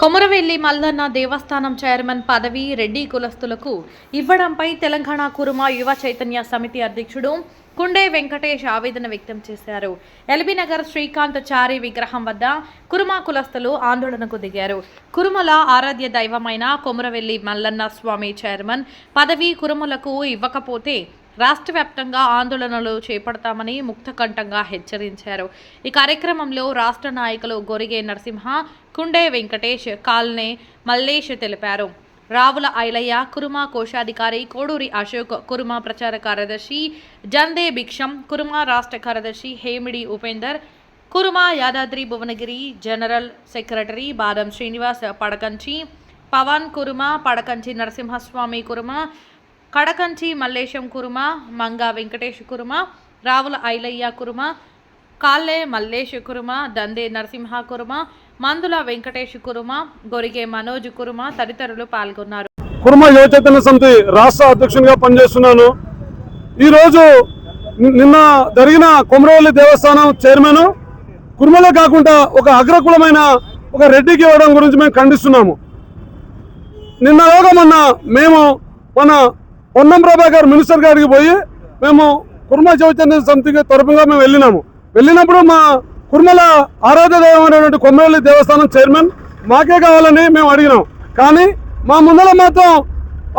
కొమరవెల్లి మల్లన్న దేవస్థానం chairman పదవి రెడ్డి కులస్తులకు ఇవ్వడంపై తెలంగాణ కురుమ యువ చైతన్య సమితి అధ్యక్షుడు కుండే వెంకటేష్ ఆవేదన వ్యక్తం చేశారు. ఎల్బీనగర్ శ్రీకాంత్ చారి విగ్రహం వద్ద కురుమ కులస్తులు ఆందోళనకు దిగారు. కురుమల ఆరాధ్య దైవమైన కొమరవెల్లి మల్లన్న స్వామి చైర్మన్ పదవి కురుమలకు ఇవ్వకపోతే రాష్ట్ర వ్యాప్తంగా ఆందోళనలు చేపడతామని ముక్తకంఠంగా హెచ్చరించారు. ఈ కార్యక్రమంలో రాష్ట్ర నాయకులు గొరిగే నరసింహ కుండే వెంకటేష్ కాల్నే మల్లేష్ తెలిపారు. రావుల ఐలయ్య కురుమ కోశాధికారి కోడూరి అశోక్ కురుమ ప్రచార కార్యదర్శి జందే భిక్షం కురుమ రాష్ట్ర కార్యదర్శి హేమిడి ఉపేందర్ కురుమ యాదాద్రి భువనగిరి జనరల్ సెక్రటరీ బాదం శ్రీనివాస్ పడకంచి పవన్ కురుమ పడకంచి నరసింహస్వామి కురుమ కడకంచి మల్లేశం కురుమ మంగా వెంకటేష్ కురుమ రావుల ఐలయ్య కురుమ కాళ్ళే మల్లేష్ కురుమ దందే నరసింహ కురుమ మందుల వెంకటేష్ కురుమ గొరిగే మనోజ్ కురుమ తదితరులు పాల్గొన్నారు. కురుమ యువ సమితి రాష్ట్ర అధ్యక్షునిగా పనిచేస్తున్నాను. ఈరోజు నిన్న జరిగిన కొమరవల్లి దేవస్థానం చైర్మన్ కుర్మలో కాకుండా ఒక అగ్రకులమైన ఒక రెడ్డికి ఇవ్వడం గురించి మేము ఖండిస్తున్నాము. నిన్న యోగా మొన్న మేము మన పొన్నం ప్రభాకర్ మినిస్టర్ గారికి పోయి మేము కుర్మ చైతన్య సమితికి తరపుగా మేము వెళ్ళినాము. వెళ్ళినప్పుడు మా కుర్మల ఆరాధ్య దైవమైనటువంటి కొమ్మరవల్లి దేవస్థానం చైర్మన్ మాకే కావాలని మేము అడిగినాం. కానీ మా ముందర మాత్రం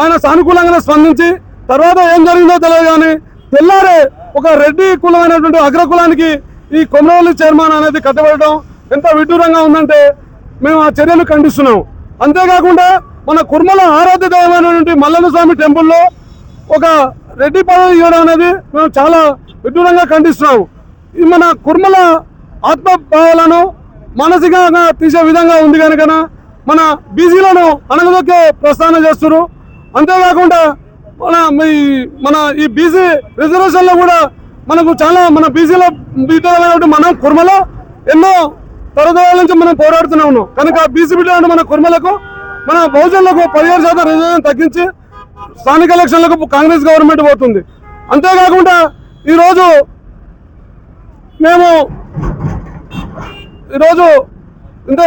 ఆయన సానుకూలంగానే స్పందించి తర్వాత ఏం జరిగిందో తెలియదు కానీ తెల్లారే ఒక రెడ్డి కులమైనటువంటి అగ్రకులానికి ఈ కొమరవల్లి చైర్మన్ అనేది కట్టబడటం ఎంత విడ్డూరంగా ఉందంటే మేము ఆ చర్యలు ఖండిస్తున్నాం. అంతేకాకుండా మన కుర్మల ఆరాధ్య దైవమైనటువంటి మల్లన్న స్వామి టెంపుల్లో ఒక రెడ్డి పదవి ఇవ్వడం అనేది మేము చాలా విడ్డూరంగా ఖండిస్తున్నాము మన కుర్మల ఆత్మభావాలను మానసికంగా తీసే విధంగా ఉంది కనుక మన బీసీలను అనగదొక్కే ప్రస్థానం చేస్తున్నారు అంతేకాకుండా మన ఈ మన ఈ బీసీ రిజర్వేషన్లో కూడా మనకు చాలా మన బీసీల బిడ్డలైనటువంటి మనం కుర్మలో ఎన్నో తరతరాల నుంచి మనం పోరాడుతూనే ఉన్నాం. కనుక బీసీ బిడ్డలు మన కుర్మలకు మన బహుజనులకు పదిహేడు శాతం రిజర్వేషన్ తగ్గించి స్థానిక ఎలక్షన్లకు కాంగ్రెస్ గవర్నమెంట్ పోతుంది. అంతేకాకుండా ఈరోజు మేము ఈరోజు అంటే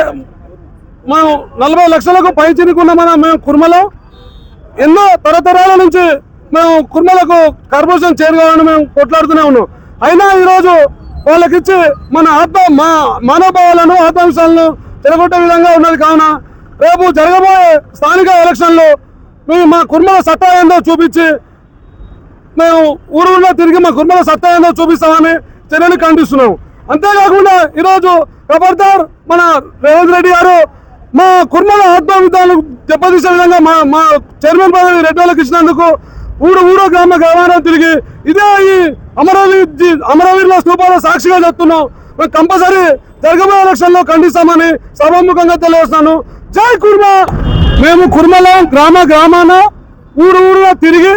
మనం నలభై లక్షలకు పై చినుకున్న మన మేము కుర్మలో ఎన్నో తరతరాల నుంచి మేము కుర్మలకు కార్పొరేషన్ చేరుకోవాలని మేము కొట్లాడుతూనే ఉన్నాం. అయినా ఈరోజు వాళ్ళకిచ్చి మన ఆత్మ మా మానవభావాలను ఆత్మవిషయాలను తిరగొట్టే విధంగా ఉన్నది కావున రేపు జరగబోయే స్థానిక ఎలక్షన్లో మేము మా కుర్మల సత్తా ఏందో చూపించి మేము ఊరులో తిరిగి మా కుర్మల సత్తా ఏందో చూపిస్తామని చర్యలు ఖండిస్తున్నాము అంతేకాకుండా ఈరోజు ఖబర్దార్ మన రేవంత్ రెడ్డి గారు మా కుర్మల ఆత్మవిధాలు దెబ్బతీసే విధంగా మా మా చైర్మన్ పదవి రెడ్డి వాళ్ళకి ఇచ్చినందుకు ఊరు ఊరో గ్రామ గ్రామాలను తిరిగి ఇదే ఈ అమరావతి అమరావతిలో అమరవీరుల స్థూపాల సాక్షిగా చెప్తున్నాం మేము కంపల్సరీ జరగబోయే ఎలక్షన్లో ఖండిస్తామని సభాముఖంగా తెలియజేస్తున్నాను. జై కుర్మ! మేము కుర్మల గ్రామ గ్రామాన ఊరు ఊరుగా తిరిగి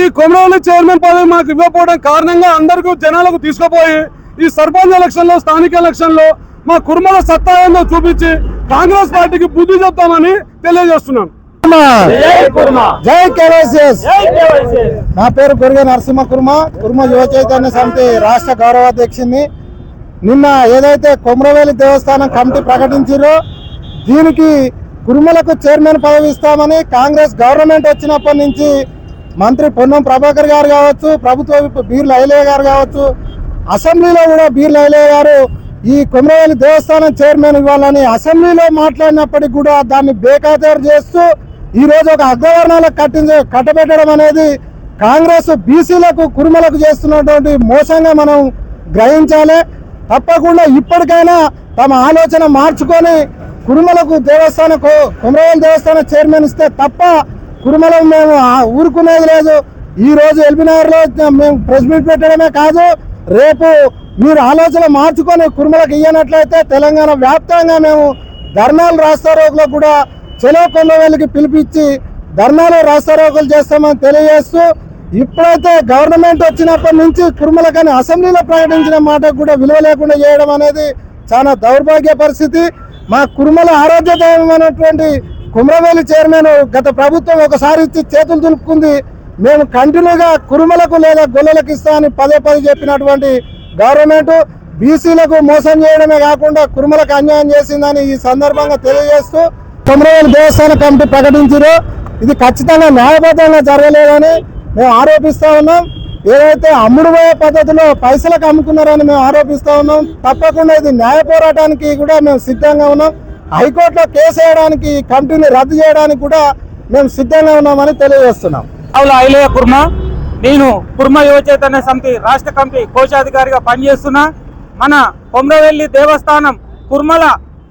ఈ కొమరవల్లి చైర్మన్ పదవి మాకు ఇవ్వకపోవడం కారణంగా అందరికీ జనాలకు తీసుకుపోయి ఈ సర్పంచ్ ఎలక్షన్లో స్థానిక ఎలక్షన్లో మా కుర్మల సత్తా ఏందో చూపించి కాంగ్రెస్ పార్టీకి బుద్ధి చెప్తామని తెలియజేస్తున్నాను. జై కేవైసీఎస్. నా పేరు గొరిగ నరసింహ కుర్మ. కుర్మ యువ చైతన్య సమితి రాష్ట్ర గౌరవాధ్యక్షుని నిన్న ఏదైతే కొమరవేలి దేవస్థానం కమిటీ ప్రకటించారో దీనికి కుర్మలకు చైర్మన్ పదవి ఇస్తామని కాంగ్రెస్ గవర్నమెంట్ వచ్చినప్పటి నుంచి మంత్రి పొన్నం ప్రభాకర్ గారు కావచ్చు ప్రభుత్వ బీర్ లైలయ్య గారు కావచ్చు అసెంబ్లీలో కూడా బీర్ లైలయ్య గారు ఈ కొమరవెల్లి దేవస్థానం చైర్మన్ ఇవ్వాలని అసెంబ్లీలో మాట్లాడినప్పటికీ కూడా దాన్ని బేఖాతరు చేస్తూ ఈరోజు ఒక అగ్రవర్ణాలకు కట్టించ కట్టబెట్టడం అనేది కాంగ్రెస్ బీసీలకు కురుమలకు చేస్తున్నటువంటి మోసంగా మనం గ్రహించాలి. తప్పకుండా ఇప్పటికైనా తమ ఆలోచన మార్చుకొని కురుమలకు దేవస్థానం కొమరవెల్లి దేవస్థానం చైర్మన్ ఇస్తే తప్ప కురుమలం మేము ఆ- ఊరుకునేది లేదు. ఈ రోజు ఎల్బీనగర్లో మేము ప్రెస్ మీట్ పెట్టడమే కాదు రేపు మీరు ఆలోచన మార్చుకొని కురుమలకు ఇయ్యనట్లయితే తెలంగాణ వ్యాప్తంగా మేము ధర్నాలు రాస్తారోగులో కూడా చెలో కొల్లవేలికి పిలిపించి ధర్నాలు రాస్తారోకులు చేస్తామని తెలియజేస్తూ ఇప్పుడైతే గవర్నమెంట్ వచ్చినప్పటి నుంచి కురుమలకని అసెంబ్లీలో ప్రకటించిన మాటకు కూడా విలువ లేకుండా చేయడం అనేది చాలా దౌర్భాగ్య పరిస్థితి. మా కురుమల ఆరోగ్యదాయమైనటువంటి కుమ్రవేలి చైర్మన్ గత ప్రభుత్వం ఒకసారి ఇచ్చి చేతులు దులుపుకుంది. మేము కంటిన్యూగా కురుమలకు లేదా గొల్లలకు ఇస్తా అని పదే పదే చెప్పినటువంటి గవర్నమెంట్ బీసీలకు మోసం చేయడమే కాకుండా కురుమలకు అన్యాయం చేసిందని ఈ సందర్భంగా తెలియజేస్తూ కుమ్రవేలి దేవస్థాన కమిటీ ప్రకటించారు. ఇది ఖచ్చితంగా న్యాయబద్ధంగా జరగలేదని మేము ఆరోపిస్తా ఉన్నాం. ఏదైతే అమ్ముడుపోయే పద్ధతిలో పైసలకు అమ్ముకున్నారని మేము ఆరోపిస్తా ఉన్నాం. తప్పకుండా ఇది న్యాయ పోరాటానికి కూడా మేము సిద్ధంగా ఉన్నాం. హైకోర్టులో కేసు వేయడానికి ఈ కమిటీని రద్దు చేయడానికి కూడా మేము సిద్ధంగా ఉన్నామని తెలియజేస్తున్నాం. ఆవుల ఐలయ్య కుర్మ. నేను కుర్మ యువ చైతన్య సమితి రాష్ట్ర కమిటీ కోశాధికారిగా పనిచేస్తున్నా. మన కొమ్రవెల్లి దేవస్థానం కుర్మల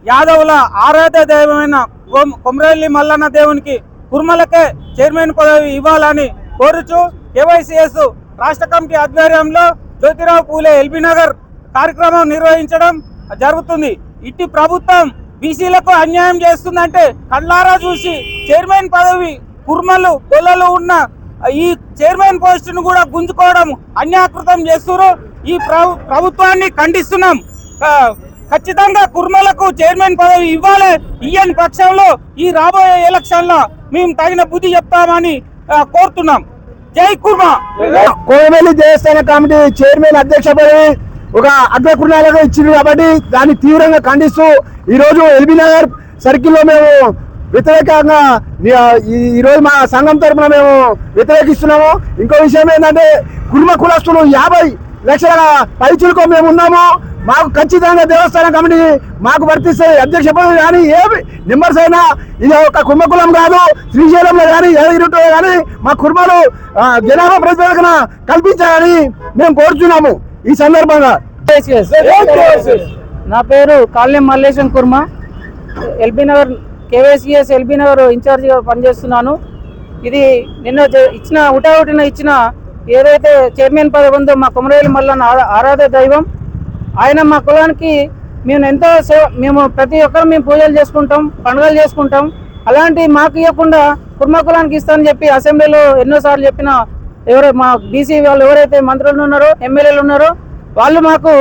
యాదవుల ఆరాధ్య దైవమైన కొమ్- కొమ్రవెల్లి మల్లన్న దేవునికి కుర్మలకే చైర్మన్ పదవి ఇవ్వాలని కోరుచు కేవైసీఎస్ రాష్ట్ర కమిటీ ఆధ్వర్యంలో జ్యోతిరావు పూలే ఎల్బీ నగర్ కార్యక్రమం నిర్వహించడం జరుగుతుంది. ఇట్టి ప్రభుత్వం బీసీలకు అన్యాయం చేస్తుందంటే కళ్ళారా చూసి చైర్మన్ పదవి కుర్మలు గొల్లలు ఉన్న ఈ చైర్మన్ పోస్టును కూడా గుంజుకోవడం అన్యాకృతం చేస్తున్నారు. ఈ ప్రభుత్వాన్ని ఖండిస్తున్నాం. ఖచ్చితంగా కుర్మలకు చైర్మన్ పదవి ఇవ్వాలి. ఇయ్యని పక్షంలో ఈ రాబోయే ఎలక్షన్లో మేము తగిన బుద్ధి చెప్తామని కోరుతున్నాం. జై కుర్మా. కోయవెల్లి దేవస్థాన కమిటీ చైర్మన్ అధ్యక్ష పదవి ఒక అగ్రకులాలకు ఇచ్చింది కాబట్టి దాన్ని తీవ్రంగా ఖండిస్తూ ఈరోజు ఎల్బీ నగర్ సర్కిల్లో మేము వ్యతిరేకంగా ఈరోజు ఈ- మా సంఘం తరపున మేము వ్యతిరేకిస్తున్నాము. ఇంకో విషయం ఏంటంటే కుటుంబ కులస్తులు యాభై లక్షల పైచులకు మేము ఉన్నాము. మాకు ఖచ్చితంగా దేవస్థానం కమిటీ మాకు వర్తిస్తే అధ్యక్ష పదవి కానీ ఏమి నెంబర్స్ అయినా ఇది ఒక కుంభకులం కాదు. శ్రీశైలంలో కానీ ఏ కానీ మా కుటుంబాలు జనాభా ప్రతిపాదన కల్పించాలని మేము కోరుచున్నాము. ఈ సందర్భంగా నా పేరు Kallem Mallesham Kurma. LB Nagar KYCS LB Nagar ఇన్ఛార్జిగా పనిచేస్తున్నాను. ఇది నిన్న ఇచ్చిన ఉటావుటిన ఇచ్చిన ఏదైతే చైర్మన్ పదవి ఉందో మా కుమరేలు మల్లన్న ఆరా- ఆరాధ్య దైవం ఆయన మా కులానికి మేము ఎంతో సేవ మేము ప్రతి ఒక్కరు మేము పూజలు చేసుకుంటాం పండుగలు చేసుకుంటాం. అలాంటి మాకు ఇవ్వకుండా కుర్మ కులానికి ఇస్తానని చెప్పి అసెంబ్లీలో ఎన్నోసార్లు చెప్పిన ఎవరు మా బీసీ వాళ్ళు ఎవరైతే మంత్రులు ఉన్నారో ఎమ్మెల్యేలు ఉన్నారో వాళ్ళు మాకు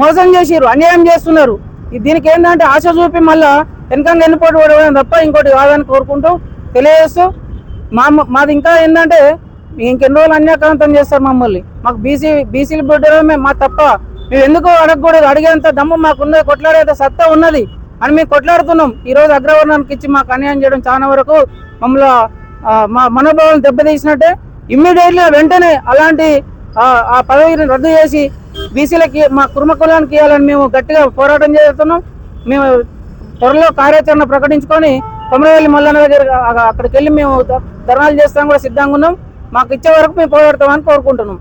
మోసం చేసిరు అన్యాయం చేస్తున్నారు. ఈ దీనికి ఏంటంటే ఆశ చూపి మళ్ళా వెనకంగా వెన్నుపోటు పడడం తప్ప ఇంకోటి కాదని కోరుకుంటూ తెలియజేస్తూ మా మాది ఇంకా ఏంటంటే ఇంకెన్ని రోజులు అన్యాక్రాంతం చేస్తారు మమ్మల్ని. మాకు బీసీ బీసీలు బిడ్డలమే మా తప్ప మేము ఎందుకు అడగకూడదు? అడిగేంత దమ్ము మాకున్నది కొట్లాడేంత సత్తా ఉన్నది అని మేము కొట్లాడుతున్నాం. ఈరోజు అగ్రవర్ణానికి ఇచ్చి మాకు అన్యాయం చేయడం చాలా వరకు మమ్మల్ని మా మనోభావం దెబ్బతీసినట్టే ఇమ్మీడియట్లీ వెంటనే అలాంటి ఆ పదవిని రద్దు చేసి బీసీలకి మా కుర్మ కులానికి ఇవ్వాలని మేము గట్టిగా పోరాటం చేస్తున్నాం. మేము త్వరలో కార్యాచరణ ప్రకటించుకొని కొమరవెల్లి మల్లన్న దగ్గర అక్కడికి వెళ్ళి మేము ధర్నాలు చేస్తాం కూడా సిద్ధంగా ఉన్నాం. మాకు ఇచ్చే వరకు మేము పోరాడతామని కోరుకుంటున్నాం.